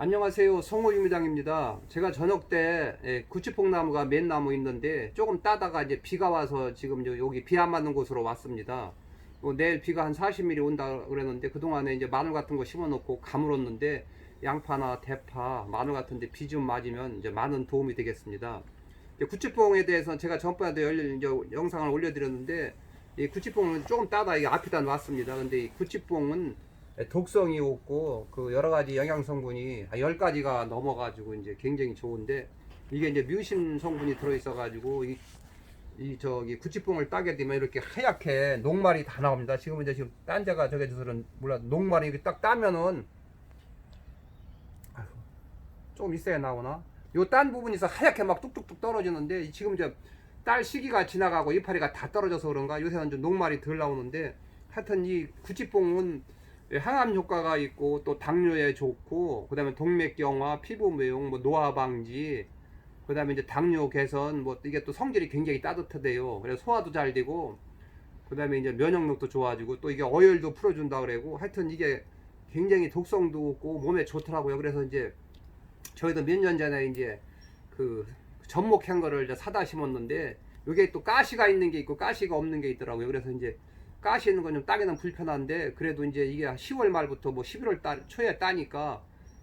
안녕하세요. 성호유미장입니다. 제가 저녁 때 예, 구치뽕나무가 맨나무 있는데 조금 따다가 이제 비가 와서 지금 요- 여기 비 안 맞는 곳으로 왔습니다. 뭐 내일 비가 한 40mm 온다 그랬는데 그동안에 이제 마늘 같은 거 심어 놓고 가물었는데 양파나 대파, 마늘 같은데 비 좀 맞으면 이제 많은 도움이 되겠습니다. 구치뽕에 대해서 제가 전번에도 열려 이제 영상을 올려드렸는데 이 구치뽕은 조금 따다 이 앞에다 놨습니다. 근데 이 구치뽕은 독성이 없고 그 여러 가지 영양 성분이 한 10가지가 넘어 가지고 이제 굉장히 좋은데 이게 이제 뮤신 성분이 들어 있어 가지고 이, 이 저기 구치뽕을 따게 되면 이렇게 하얗게 녹말이 다 나옵니다. 지금 이제 지금 딴 데가 저게 저는 몰라 녹말이 이렇게 딱 따면은 조금 있어야 나오나? 요 딴 부분에서 하얗게 막 뚝뚝뚝 떨어지는데 지금 이제 딸 시기가 지나가고 이파리가 다 떨어져서 그런가 요새는 좀 녹말이 덜 나오는데 하여튼 이 구치뽕은 항암 효과가 있고 또 당뇨에 좋고 그다음에 동맥경화, 피부 미용, 뭐 노화 방지, 그다음에 이제 당뇨 개선 뭐 이게 또 성질이 굉장히 따뜻하대요. 그래서 소화도 잘 되고 그다음에 이제 면역력도 좋아지고 또 이게 어혈도 풀어준다 그러고 하여튼 이게 굉장히 독성도 없고 몸에 좋더라고요. 그래서 이제 저희도 몇 년 전에 이제 그 전목한 거를 사다 심었는데 이게 또 가시가 있는 게 있고 가시가 없는 게 있더라고요. 그래서 이제 가시 있는 건 좀 따기는 불편한데 그래도 이제 이게 10월 말부터 뭐 11월 달 초에 따니까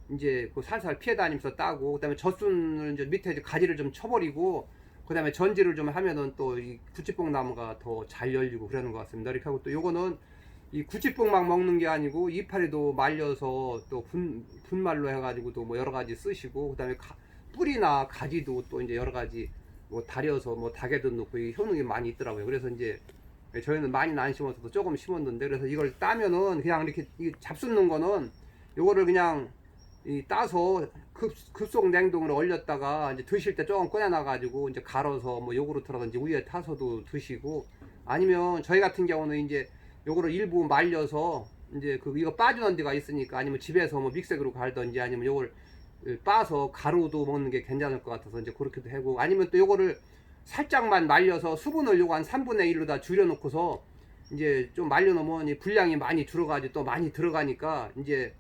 이제 그 살살 피해 다니면서 따고 그다음에 젖순을 이제 밑에 이제 가지를 좀 쳐버리고 그다음에 전지를 좀 하면은 또 이 구치뽕 나무가 더 잘 열리고 그러는 것 같습니다. 이렇게 하고 또 요거는 이 구치뽕만 먹는 게 아니고 이파리도 말려서 또 분, 분말로 해가지고 또 뭐 여러 가지 쓰시고 그다음에 가- 뿌리나 가지도 또 이제 여러 가지 뭐 다려서 뭐 닭에도 넣고 이 효능이 많이 있더라고요. 그래서 이제 저희는 많이는 안 심어서도 조금 심었는데 그래서 이걸 따면은 그냥 이렇게 이 잡숫는 거는 요거를 그냥 이 따서 급, 급속 냉동으로 얼렸다가 이제 드실 때 조금 꺼내놔 가지고 이제 갈아서 뭐 요구르트라든지 우유에 타서도 드시고 아니면 저희 같은 경우는 이제 요거를 일부 말려서 이제 그 이거 빠지는 데가 있으니까 아니면 집에서 뭐 믹서기로 갈든지 아니면 요걸 빠서 가루도 먹는 게 괜찮을 것 같아서 이제 그렇게도 하고 아니면 또 요거를 살짝만 말려서 수분을 요거 한 3분의 1로 다 줄여놓고서 이제 좀 말려놓으면 이 분량이 많이 들어가지 또 많이 들어가니까 이제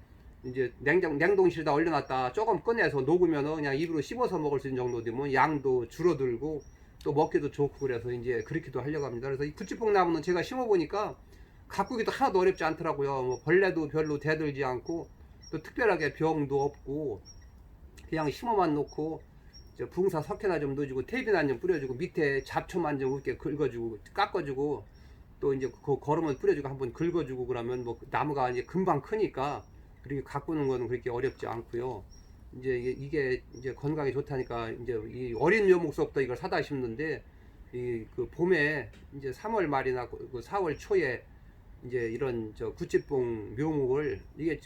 이제 냉장 냉동실에다 얼려놨다 조금 꺼내서 녹으면은 그냥 입으로 씹어서 먹을 수 있는 정도 되면 양도 줄어들고 또 먹기도 좋고 그래서 이제 그렇게도 하려고 합니다. 그래서 이 구치뽕 나무는 제가 심어보니까 가꾸기도 하나도 어렵지 않더라고요. 뭐 벌레도 별로 대들지 않고 또 특별하게 병도 없고 그냥 심어만 놓고 저 붕사 석회나 좀 넣어주고 테이프나 좀 뿌려주고 밑에 잡초만 좀 이렇게 긁어주고 깎아주고 또 이제 그 거름을 뿌려주고 한번 긁어주고 그러면 뭐 나무가 이제 금방 크니까 그렇게 가꾸는 거는 그렇게 어렵지 않고요. 이제 이게, 이제 건강에 좋다니까 이제 이 어린 묘목서부터 이걸 사다 심는데 이 그 봄에 이제 3월 말이나 그 4월 초에 이제 이런 저 구찌뽕 묘목을 이게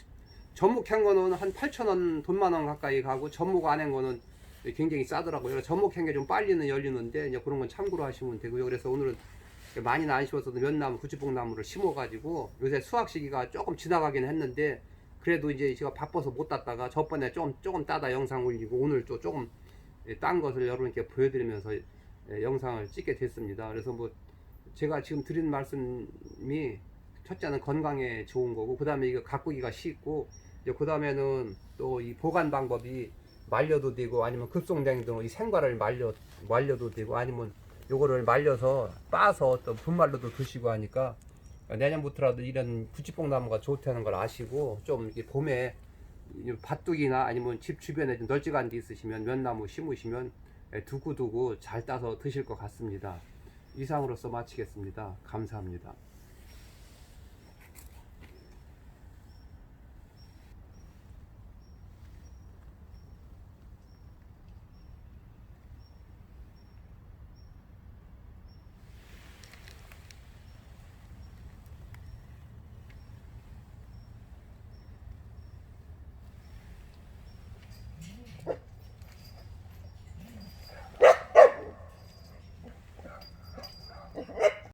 전목한 거는 한 8,000원 돈만 원 가까이 가고 전목 안 한 거는 굉장히 싸더라고요. 전목한 게 좀 빨리는 열리는데 이제 그런 건 참고로 하시면 되고요. 그래서 오늘은 많이는 안 심었어도 면나무, 구찌뽕 나무를 심어가지고 요새 수확 시기가 조금 지나가긴 했는데 그래도 이제 제가 바빠서 못 땄다가 저번에 좀 조금 따다 영상 올리고 오늘 또 조금 딴 것을 여러분께 보여드리면서 예, 영상을 찍게 됐습니다. 그래서 뭐 제가 지금 드린 말씀이 첫째는 건강에 좋은 거고 그 다음에 이거 가꾸기가 쉽고 그 다음에는 또 이 보관 방법이 말려도 되고 아니면 급속냉동 이 생과를 말려 말려도 되고 아니면 요거를 말려서 빠서 또 분말로도 드시고 하니까 내년부터라도 이런 구치뽕 나무가 좋다는 걸 아시고 좀 이렇게 봄에 이 밭둑이나 아니면 집 주변에 좀 널찍한 데 있으시면 면나무 심으시면 예, 두고두고 잘 따서 드실 것 같습니다. 이상으로서 마치겠습니다. 감사합니다.